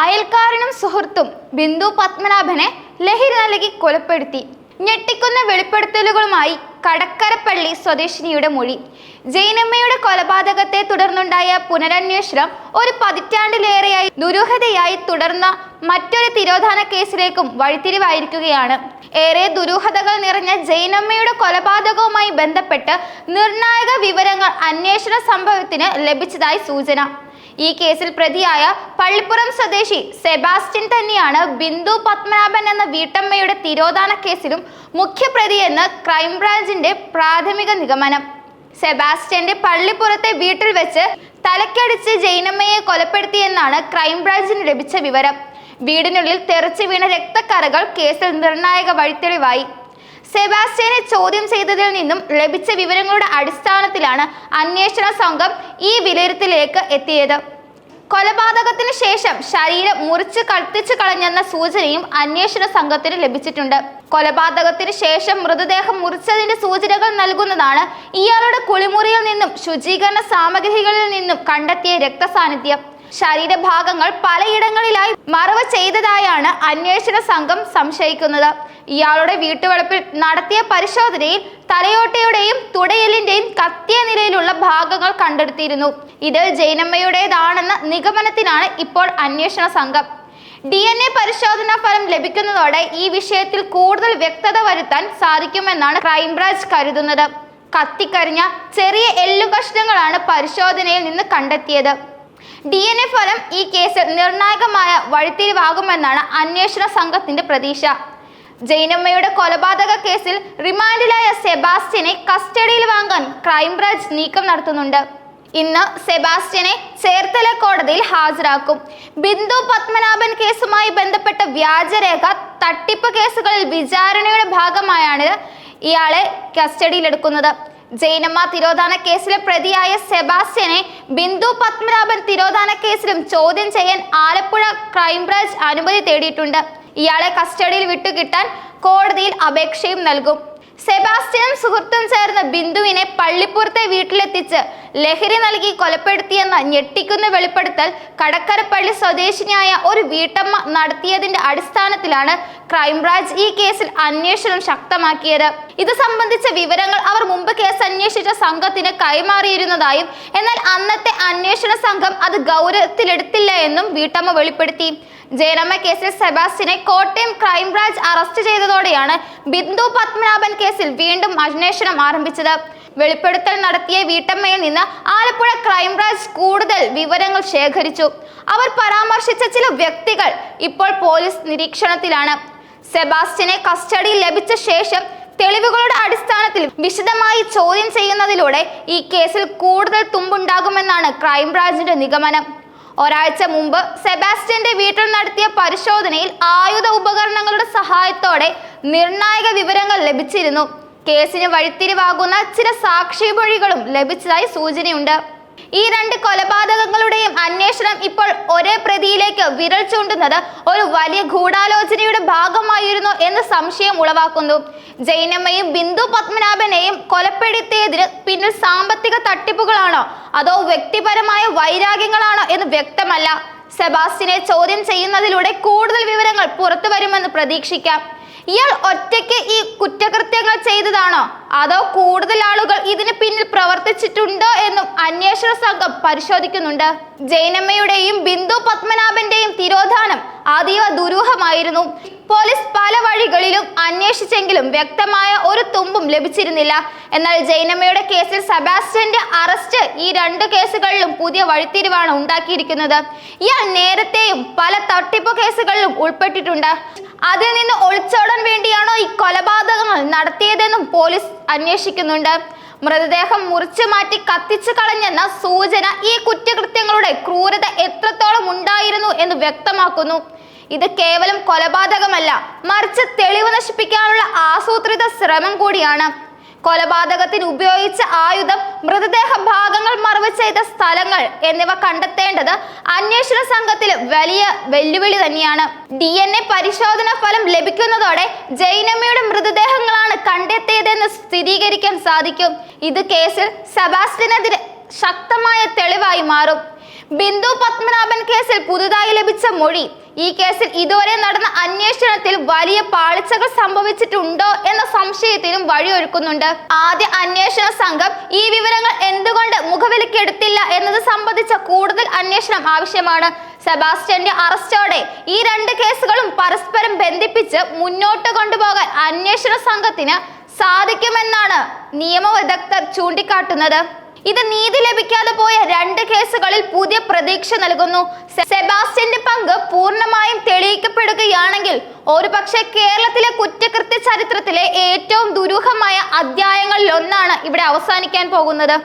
അയൽക്കാരനും സുഹൃത്തും ബിന്ദു പത്മനാഭനെ ലഹരി നൽകി കൊലപ്പെടുത്തി. ഞെട്ടിക്കുന്ന വെളിപ്പെടുത്തലുകളുമായി കടക്കരപ്പള്ളി സ്വദേശിനിയുടെ മൊഴി. ജൈനമ്മയുടെ കൊലപാതകത്തെ തുടർന്നുണ്ടായ പുനരന്വേഷണം ഒരു പതിറ്റാണ്ടിലേറെയായി ദുരൂഹതയായി തുടർന്ന മറ്റൊരു തിരോധാന കേസിലേക്കും വഴിത്തിരിവായിരിക്കുകയാണ്. ഏറെ ദുരൂഹതകൾ നിറഞ്ഞ ജൈനമ്മയുടെ കൊലപാതകവുമായി ബന്ധപ്പെട്ട് നിർണായക വിവരങ്ങൾ അന്വേഷണ സംഭവത്തിന് ലഭിച്ചതായി സൂചന. ഈ കേസിൽ പ്രതിയായ പള്ളിപ്പുറം സ്വദേശി സെബാസ്റ്റ്യൻ തന്നെയാണ് ബിന്ദു പത്മനാഭൻ എന്ന വീട്ടമ്മയുടെ തിരോധാന കേസിലും മുഖ്യപ്രതിയെന്ന് ക്രൈംബ്രാഞ്ചിന്റെ പ്രാഥമിക നിഗമനം. സെബാസ്റ്റ്യന്റെ പള്ളിപ്പുറത്തെ വീട്ടിൽ വെച്ച് തലക്കടിച്ച് ജൈനമ്മയെ കൊലപ്പെടുത്തിയെന്നാണ് ക്രൈംബ്രാഞ്ചിന് ലഭിച്ച വിവരം. വീടിനുള്ളിൽ തെറിച്ചു വീണ രക്തക്കറകൾ കേസിൽ നിർണായക വഴിത്തെളിവായി സെബാസ്റ്റ്യനെ ചോദ്യം ചെയ്തതിൽ നിന്നും ലഭിച്ച വിവരങ്ങളുടെ അടിസ്ഥാനത്തിലാണ് അന്വേഷണ സംഘം ഈ വിലയിരുത്തലിലേക്ക് എത്തിയത്. കൊലപാതകത്തിന് ശേഷം ശരീരം മുറിച്ച് കത്തിച്ചു കളഞ്ഞെന്ന സൂചനയും അന്വേഷണ സംഘത്തിന് ലഭിച്ചിട്ടുണ്ട്. കൊലപാതകത്തിന് ശേഷം മൃതദേഹം മുറിച്ചതിന്റെ സൂചനകൾ നൽകുന്നതാണ് ഇയാളുടെ കുളിമുറിയിൽ നിന്നും ശുചീകരണ സാമഗ്രികളിൽ നിന്നും കണ്ടെത്തിയ രക്തസാന്നിധ്യം. ശരീരഭാഗങ്ങൾ പലയിടങ്ങളിലായി ചെയ്തതായാണ് അന്വേഷണ സംഘം സംശയിക്കുന്നത്. ഇയാളുടെ വീട്ടുവളപ്പിൽ നടത്തിയ പരിശോധനയിൽ തലയോട്ടയുടെയും തുടയലിന്റെയും കത്തിയ നിലയിലുള്ള ഭാഗങ്ങൾ കണ്ടെടുത്തിരുന്നു. ഇത് ജൈനമ്മയുടേതാണെന്ന നിഗമനത്തിനാണ് ഇപ്പോൾ അന്വേഷണ സംഘം. ഡി എൻ എ പരിശോധനാ ഫലം ലഭിക്കുന്നതോടെ ഈ വിഷയത്തിൽ കൂടുതൽ വ്യക്തത വരുത്താൻ സാധിക്കുമെന്നാണ് ക്രൈംബ്രാഞ്ച് കരുതുന്നത്. കത്തിക്കരിഞ്ഞ ചെറിയ എല്ലു കഷ്ണങ്ങളാണ് പരിശോധനയിൽ നിന്ന് കണ്ടെത്തിയത്. ഡി എൻ എ ഫലം ഈ കേസിൽ നിർണായകമായ വഴിത്തിരിവാകുമെന്നാണ് അന്വേഷണ സംഘത്തിന്റെ പ്രതീക്ഷ. ജൈനമ്മയുടെ കൊലപാതക കേസിൽ റിമാൻഡിലായ സെബാസ്റ്റ്യനെ കസ്റ്റഡിയിൽ വാങ്ങാൻ ക്രൈംബ്രാഞ്ച് നീക്കം നടത്തുന്നുണ്ട്. ഇന്ന് സെബാസ്റ്റ്യനെ ചേർത്തല കോടതിയിൽ ഹാജരാക്കും. ബിന്ദു പത്മനാഭൻ കേസുമായി ബന്ധപ്പെട്ട വ്യാജരേഖ തട്ടിപ്പ് കേസുകളിൽ വിചാരണയുടെ ഭാഗമായാണ് ഇയാളെ കസ്റ്റഡിയിലെടുക്കുന്നത്. ജൈനമ്മ തിരോധാന കേസിലെ പ്രതിയായ സെബാസ്റ്റ്യനെ ബിന്ദു പത്മനാഭൻ തിരോധാന കേസിലും ചോദ്യം ചെയ്യാൻ ആലപ്പുഴ ക്രൈംബ്രാഞ്ച് അനുമതി തേടിയിട്ടുണ്ട്. ഇയാളെ കസ്റ്റഡിയിൽ വിട്ടുകിട്ടാൻ കോടതിയിൽ അപേക്ഷയും നൽകും. സെബാസ്റ്റ്യനും സുഹൃത്തും ചേർന്ന് ബിന്ദുവിനെ പള്ളിപ്പുറത്തെ വീട്ടിലെത്തിച്ച് ലഹരി നൽകി കൊലപ്പെടുത്തിയെന്ന ഞെട്ടിക്കുന്ന വെളിപ്പെടുത്തൽ കടക്കരപ്പള്ളി സ്വദേശിനിയായ ഒരു വീട്ടമ്മ നടത്തിയതിന്റെ അടിസ്ഥാനത്തിലാണ് ക്രൈംബ്രാഞ്ച് ഈ കേസിൽ അന്വേഷണം ശക്തമാക്കിയത്. ഇത് സംബന്ധിച്ച വിവരങ്ങൾ അവർ മുമ്പ് കേസ് അന്വേഷിച്ച സംഘത്തിന് കൈമാറിയിരുന്നതായും എന്നാൽ അന്നത്തെ അന്വേഷണ സംഘം അത് ഗൗരവത്തിലെടുത്തില്ല എന്നും വീട്ടമ്മ വെളിപ്പെടുത്തി. ജയരമ്മ കേസിൽ സെബാസ്റ്റിനെ കോട്ടയം ക്രൈംബ്രാഞ്ച് അറസ്റ്റ് ചെയ്തതോടെയാണ് ബിന്ദു പത്മനാഭൻ കേസിൽ വീണ്ടും അന്വേഷണം ആരംഭിച്ചത്. വെളിപ്പെടുത്തൽ നടത്തിയ വീട്ടമ്മയിൽ നിന്ന് ആലപ്പുഴ ക്രൈംബ്രാഞ്ച് കൂടുതൽ വിവരങ്ങൾ ശേഖരിച്ചു. അവർ പരാമർശിച്ച ചില വ്യക്തികൾ ഇപ്പോൾ പോലീസ് നിരീക്ഷണത്തിലാണ്. സെബാസ്റ്റ്യനെ കസ്റ്റഡിയിൽ ലഭിച്ച ശേഷം തെളിവുകളുടെ അടിസ്ഥാനത്തിൽ വിശദമായി ചോദ്യം ചെയ്യുന്നതിലൂടെ ഈ കേസിൽ കൂടുതൽ തുമ്പുണ്ടാകുമെന്നാണ് ക്രൈംബ്രാഞ്ചിന്റെ നിഗമനം. ഒരാഴ്ച മുമ്പ് സെബാസ്റ്റ്യന്റെ വീട്ടിൽ നടത്തിയ പരിശോധനയിൽ ആയുധ ഉപകരണങ്ങളുടെ സഹായത്തോടെ നിർണായക വിവരങ്ങൾ ലഭിച്ചിരുന്നു. കേസിന് വഴിത്തിരിവാകുന്ന ചില സാക്ഷിമൊഴികളും ലഭിച്ചതായി സൂചനയുണ്ട്. ഈ രണ്ട് കൊലപാതകങ്ങളുടെയും അന്വേഷണം ഇപ്പോൾ ഒരേ പ്രതിയിലേക്ക് വിരൽ ചൂണ്ടുന്നത് ഒരു വലിയ ഗൂഢാലോചനയുടെ ഭാഗമായിരുന്നു എന്ന് സംശയം ഉളവാക്കുന്നു. ജൈനമ്മയും ബിന്ദു പത്മനാഭനെയും കൊലപ്പെടുത്തിയതിന് പിന്നിൽ സാമ്പത്തിക തട്ടിപ്പുകളാണോ? അതോ വ്യക്തിപരമായ വൈരാഗ്യങ്ങളാണോ എന്ന് വ്യക്തമല്ല. സെബാസ്റ്റിനെ ചോദ്യം ചെയ്യുന്നതിലൂടെ കൂടുതൽ വിവരങ്ങൾ പുറത്തു വരുമെന്ന് പ്രതീക്ഷിക്കാം. ഇയാൾ ഒറ്റയ്ക്ക് ഈ കുറ്റകൃത്യങ്ങൾ ചെയ്തതാണോ? അതോ കൂടുതൽ ആളുകൾ ഇതിന് പിന്നിൽ പ്രവർത്തിച്ചിട്ടുണ്ടോ എന്നും അന്വേഷണ സംഘം പരിശോധിക്കുന്നുണ്ട്. ജൈനമ്മയുടെയും ബിന്ദു പത്മനാഭന്റെയും തിരോധാനം അതീവ ദുരൂഹമായിരുന്നു. പോലീസ് പല വഴികളിലും അന്വേഷിച്ചെങ്കിലും വ്യക്തമായ ഒരു തുമ്പും ലഭിച്ചിരുന്നില്ല. എന്നാൽ ജൈനമ്മയുടെ കേസിൽ സെബാസ്റ്റ്യന്റെ അറസ്റ്റ് ഈ രണ്ട് കേസുകളിലും പുതിയ വഴിത്തിരിവാണ് ഉണ്ടാക്കിയിരിക്കുന്നത്. ഇയാൾ നേരത്തെയും പല തട്ടിപ്പ് കേസുകളിലും ഉൾപ്പെട്ടിട്ടുണ്ട്. അതിൽ നിന്ന് ഒളിച്ചോടാൻ വേണ്ടിയാണോ ഈ കൊലപാതകങ്ങൾ നടത്തിയതെന്നും പോലീസ് അന്വേഷിക്കുന്നുണ്ട്. മൃതദേഹം മുറിച്ചു മാറ്റി കത്തിച്ചു കളഞ്ഞെന്ന സൂചന ഈ കുറ്റകൃത്യങ്ങളുടെ ക്രൂരത എത്രത്തോളം ഉണ്ടായിരുന്നു എന്ന് വ്യക്തമാക്കുന്നു. ഇത് കേവലം കൊലപാതകമല്ല മറിച്ച് തെളിവ് നശിപ്പിക്കാനുള്ള ആസൂത്രിത ശ്രമം കൂടിയാണ്. കൊലപാതകത്തിന് ഉപയോഗിച്ച ആയുധം മൃതദേഹ ഭാഗങ്ങൾ മറവ് ചെയ്ത സ്ഥലങ്ങൾ എന്നിവ കണ്ടെത്തേണ്ടത് അന്വേഷണ സംഘത്തിൽ വലിയ വെല്ലുവിളി തന്നെയാണ്. ഡി എൻ എ പരിശോധന ഫലം ലഭിക്കുന്നതോടെ ജൈനമ്മയുടെ മൃതദേഹങ്ങളാണ് കണ്ടെത്തിയതെന്ന് സ്ഥിരീകരിക്കാൻ സാധിക്കും. ഇത് കേസിൽ സെബാസ്റ്റിനെതിരെ ശക്തമായ തെളിവായി മാറും. ബിന്ദു പത്മനാഭൻ കേസിൽ പുതുതായി ലഭിച്ച മൊഴി ഈ കേസിൽ ഇതുവരെ നടന്ന അന്വേഷണത്തിൽ വലിയ പാളിച്ചകൾ സംഭവിച്ചിട്ടുണ്ടോ എന്ന സംശയത്തിനും വഴിയൊരുക്കുന്നുണ്ട്. ആദ്യ അന്വേഷണ സംഘം ഈ വിവരങ്ങൾ എന്തുകൊണ്ട് മുഖവിലക്കെടുത്തില്ല എന്നത് സംബന്ധിച്ച കൂടുതൽ അന്വേഷണം ആവശ്യമാണ്. സെബാസ്റ്റ്യന്റെ അറസ്റ്റോടെ ഈ രണ്ട് കേസുകളും പരസ്പരം ബന്ധിപ്പിച്ച് മുന്നോട്ട് കൊണ്ടുപോകാൻ അന്വേഷണ സംഘത്തിന് സാധിക്കുമെന്നാണ് നിയമവിദഗ്ധർ ചൂണ്ടിക്കാട്ടുന്നത്. ഇത് നീതി ലഭിക്കാതെ പോയ രണ്ട് കേസുകളിൽ പുതിയ പ്രതീക്ഷ നൽകുന്നു. സെബാസ്റ്റ്യന്റെ പങ്ക് പൂർണമായും തെളിയിക്കപ്പെടുകയാണെങ്കിൽ ഒരുപക്ഷെ കേരളത്തിലെ കുറ്റകൃത്യ ചരിത്രത്തിലെ ഏറ്റവും ദുരൂഹമായ അധ്യായങ്ങളിൽ ഒന്നാണ് ഇവിടെ അവസാനിക്കാൻ പോകുന്നത്.